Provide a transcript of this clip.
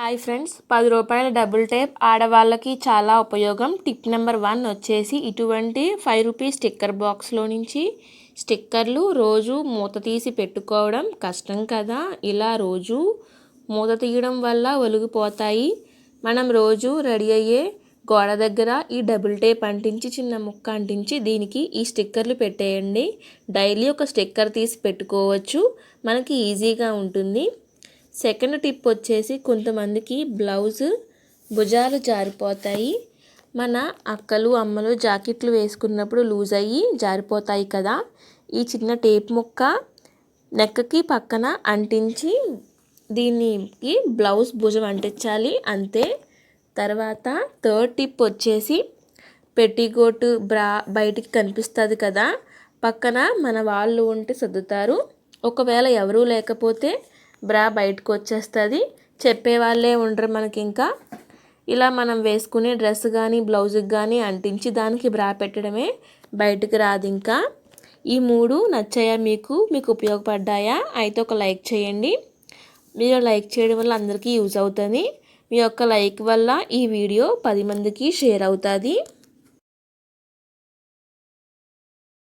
Hi friends పది రూపాయల double tape ఆడవాళ్ళకి చాలా ఉపయోగం. టిప్ నెంబర్ వన్ వచ్చేసి ఇటువంటి ఫైవ్ రూపీస్ స్టిక్కర్ బాక్స్లో నుంచి స్టిక్కర్లు రోజు మూత తీసి పెట్టుకోవడం కష్టం కదా. ఇలా రోజు మూత తీయడం వల్ల ఒలిగిపోతాయి. మనం రోజు రెడీ అయ్యే గోడ దగ్గర ఈ డబుల్ టేప్ అంటించి చిన్న ముక్క అంటించి దీనికి ఈ స్టిక్కర్లు పెట్టేయండి. డైలీ ఒక స్టిక్కర్ తీసి పెట్టుకోవచ్చు. మనకి ఈజీగా ఉంటుంది. సెకండ్ టిప్ వచ్చేసి కొంతమందికి బ్లౌజ్ భుజాలు జారిపోతాయి. మన అక్కలు అమ్మలు జాకెట్లు వేసుకున్నప్పుడు లూజ్ అయ్యి జారిపోతాయి కదా. ఈ చిన్న టేప్ ముక్క నెక్కకి పక్కన అంటించి దీనికి బ్లౌజ్ భుజం అంటించాలి. అంతే. తర్వాత థర్డ్ టిప్ వచ్చేసి పెట్టికోట్ బ్రా బయటికి కనిపిస్తుంది కదా. పక్కన మన వాళ్ళు ఉంటే సర్దుతారు. ఒకవేళ ఎవరూ లేకపోతే బ్రా బయటకు వచ్చేస్తుంది. చెప్పేవాళ్ళే ఉండరు మనకి ఇంకా ఇలా మనం వేసుకునే డ్రెస్ కానీ బ్లౌజ్కి కానీ అంటించి దానికి బ్రా పెట్టడమే బయటకు రాదు ఇంకా ఈ మూడు నచ్చాయా మీకు? మీకు ఉపయోగపడ్డాయా? అయితే ఒక లైక్ చేయండి. మీరు లైక్ చేయడం వల్ల అందరికీ యూజ్ అవుతుంది. మీ యొక్క లైక్ వల్ల ఈ వీడియో పది మందికి షేర్ అవుతుంది.